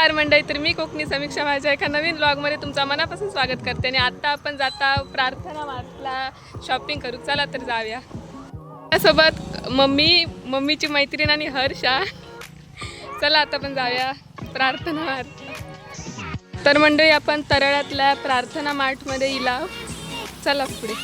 नमस्कार मंडळी तर मी कोकणी समीक्षा माझ्या एका नवीन ब्लॉगमध्ये तुमचा मनापासून स्वागत करते आणि आत्ता आपण जाता प्रार्थना मार्टला शॉपिंग करू. चला तर जाऊया. त्यासोबत मम्मी मम्मीची मैत्रीण आणि हर्षा. चला आता आपण जाऊया प्रार्थना मार्ट तर मंडळी आपण तरळ्यातल्या प्रार्थना मार्टमध्ये इला चला पुढे.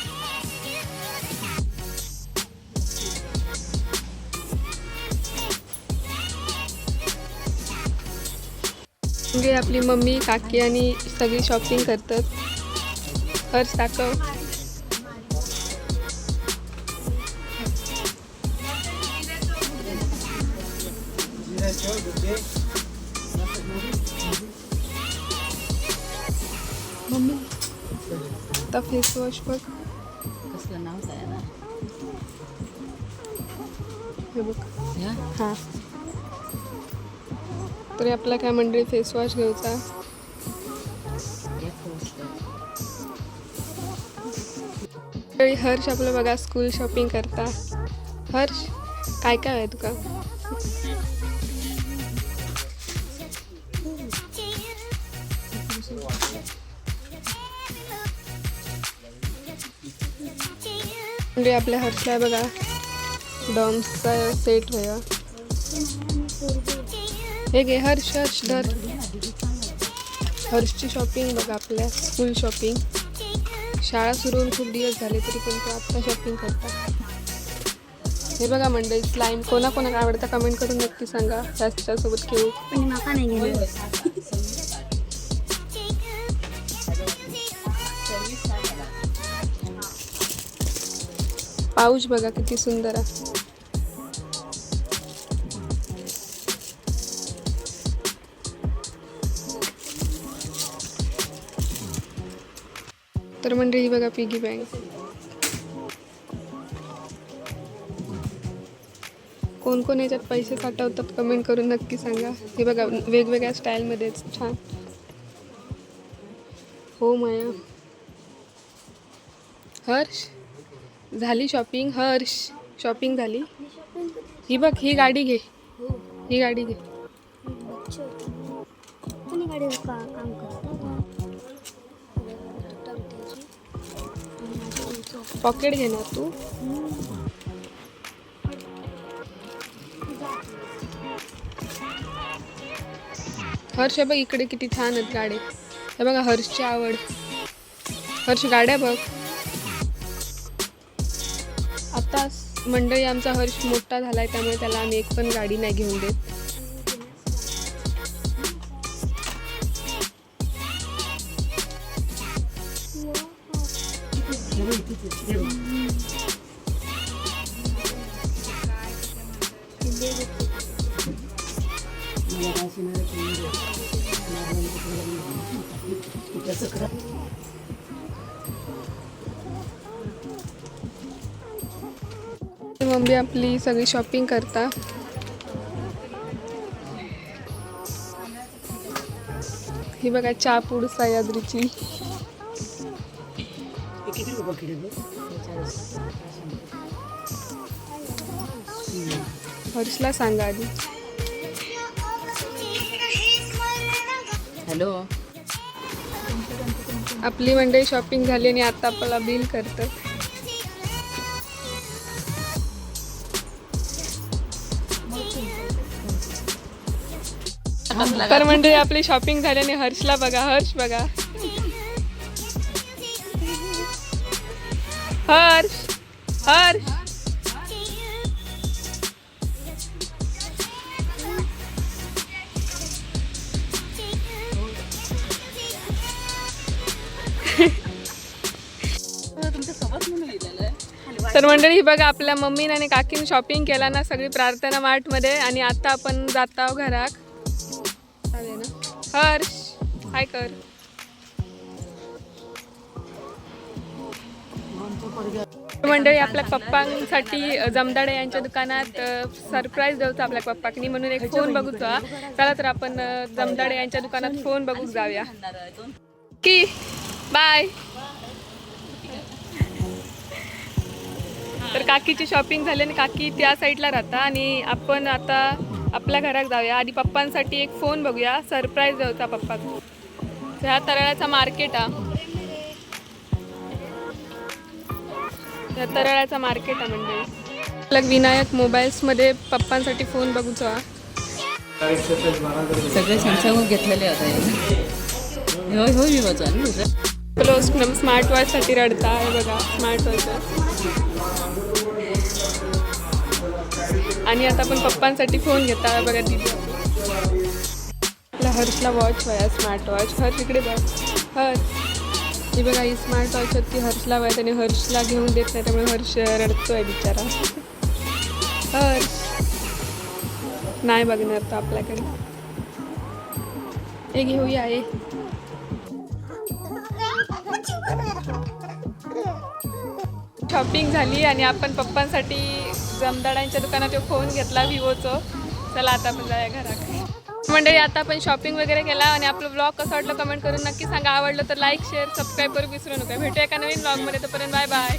म्हणजे आपली मम्मी काकी आणि सगळी शॉपिंग करतात. हर्ष दाखव. मम्मी आता फेस वॉश बघ कसलं नाव आहे ना? हे बघ. हां. तरी आपला काय मंडळी फेस वॉश घ्यायचा तरी हर्ष आपलं बघा स्कूल शॉपिंग करता. हर्ष काय काय आहे तुका? म्हणजे आपल्या हर्षला बघा डॉम्सचा सेट होया. हे घे हर्ष हर्ष धर हर्षची शॉपिंग बघा आपल्या. स्कूल शॉपिंग शाळा सुरू होऊन खूप दिवस झाले तरी पण तो आत्ता शॉपिंग करतात. हे बघा मंडळी स्लाईम कोणा कोणाला आवडतं कमेंट करून नक्की सांगा. त्याच्यासोबत खेळू. पण माका नाही गेलं. पाऊस बघा किती सुंदर आहे. तर मंडळी ही बघा पिगी बँक. कोण कोण याच्यात पैसे साठवतात कमेंट करून नक्की सांगा. हे बघा वेगवेगळ्या स्टाईलमध्येच छान. हो माया. हर्ष. झाली शॉपिंग हर्ष. शॉपिंग झाली? ही बघ ही गाडी घे. ही गाडी घे. पॉकेट घेणार तू. हर्ष बघ इकडे किती छान आहेत गाड्या. हे बघा हर्षची आवड. हर्ष गाड्या बघ. आता मंडळी आमचा हर्ष मोठा झालाय त्यामुळे त्याला आम्ही एक पण गाडी नाही घेऊन देत. मम्मी आपली सगळी शॉपिंग करता. ही बघा चहा सह्याद्रीची हर्षला सांगा आधी. हॅलो. आपली मंडळी शॉपिंग झाली आणि आता आपल्याला बिल करतं. तर मंडळी आपली शॉपिंग झाली आणि हर्षला बघा हर्ष बघा. हर्ष हर्ष. तर मंडळी ही बघा आपल्या मम्मीन आणि काकीन शॉपिंग केला ना सगळी प्रार्थना मार्टमध्ये आणि आता आपण जात आहोत घरात. चालेल ना हर्ष हाय कर. मंडळी आपल्या पप्पांसाठी जमदाडे यांच्या दुकानात सरप्राईज द्यायचं आपल्या पप्पाकनी म्हणून एक फोन बघूचा. चला तर आपण जमदाडे यांच्या दुकानात फोन बघू जाऊया. की बाय तर काकीची शॉपिंग झाली आणि काकी त्या साईडला राहता आणि आपण आता आपल्या घरात जाऊया. आधी पप्पांसाठी एक फोन बघूया. सरप्राईज द्यायचा पप्पा ह्या तरळ्याचा मार्केट हा तरळ्याचा मार्केट आहे म्हणजे. आपल्या विनायक मोबाईल्समध्ये पप्पांसाठी फोन बघूचो सगळे सॅमसंग घेतलेले आता हो. हो तुझं क्लोज स्मार्ट वॉचसाठी रडता आहे बघा स्मार्ट वॉच आणि आता आपण पप्पांसाठी फोन घेता आहे बघा दिदी. आपल्या हर्षला वॉच वया स्मार्ट वॉच हर्ष इकडे बघ. हर्ष. ही बघा ही स्मार्ट वॉच होती हर्षला वय त्याने हर्षला घेऊन देत नाही त्यामुळे हर्ष रडतोय बिचारा. हर्ष. नाही बघणार तो आपल्याकडे. हे घेऊया ये शॉपिंग झाली आणि आपण पप्पांसाठी जमदाडांच्या दुकानात तो फोन घेतला विवोचो चला आता आपण जाऊया घराकडे. मंडळी आता आपण शॉपिंग वगैरे केला आणि आपलं ब्लॉग कसं वाटलं कमेंट करून नक्की सांगा. आवडलं तर लाईक शेअर सबस्क्राईब करू विसरू नका. भेटूया एका नवीन ब्लॉगमध्ये तोपर्यंत बाय बाय